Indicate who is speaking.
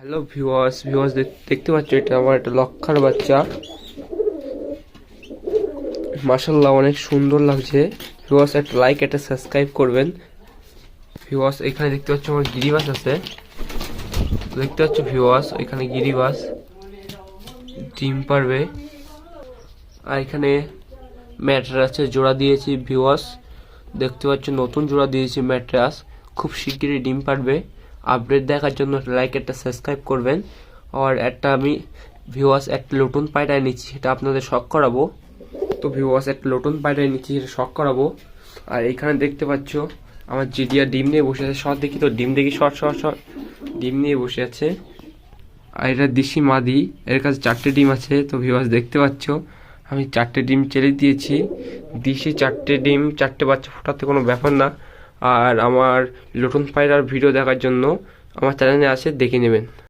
Speaker 1: Hello viewers viewers দেখতে পাচ্ছ, এটা আমার একটা লক্ষার বাচ্চা। মাশাল্লাহ অনেক সুন্দর লাগছে। ভিউয়ার্স একটা লাইক একটা সাবস্ক্রাইব করবেন। ভিউয়ার্স এখানে দেখতে পাচ্ছ, আমার গিরিবাস আছে। দেখতে পাচ্ছ ভিউয়ার্স এখানে গিরিবাস। ডিম পারবে। আর এখানে ম্যাট্রাসের জোড়া দিয়েছি ভিউয়ার্স দেখতে পাচ্ছ, নতুন জোড়া দিয়েছি, ম্যাট্রাস। খুব শিগগিরই ডিম পারবে। আপডেট দেখার জন্য লাইক একটা সাবস্ক্রাইব করবেন। আর একটা আমি ভিউয়ার্স একটা নতুন পায়রায় নিচ্ছি, সেটা আপনাদের শখ করাবো। তো ভিউয়ার্স একটা নতুন পায়রায় নিচ্ছি, সেটা শখ করাবো। আর এখানে দেখতে পাচ্ছ, আমার জিডিয়া ডিম নিয়ে বসে আছে। শর্ট দেখি তো, ডিম দেখি শর্ট শর্ট শর্ট ডিম নিয়ে বসে আছে। আর এটা দিশি মাদি, এর কাছে চারটে ডিম আছে। তো ভিউয়ার্স দেখতে পাচ্ছ, আমি চারটে ডিম চেলে দিয়েছি। দিশি চারটে ডিম, চারটে বাচ্চা ফোটাতে কোনো ব্যাপার না। আর আমার লোটন পায়রার ভিডিও দেখার জন্য আমার চ্যানেলে আছে দেখে নেবেন।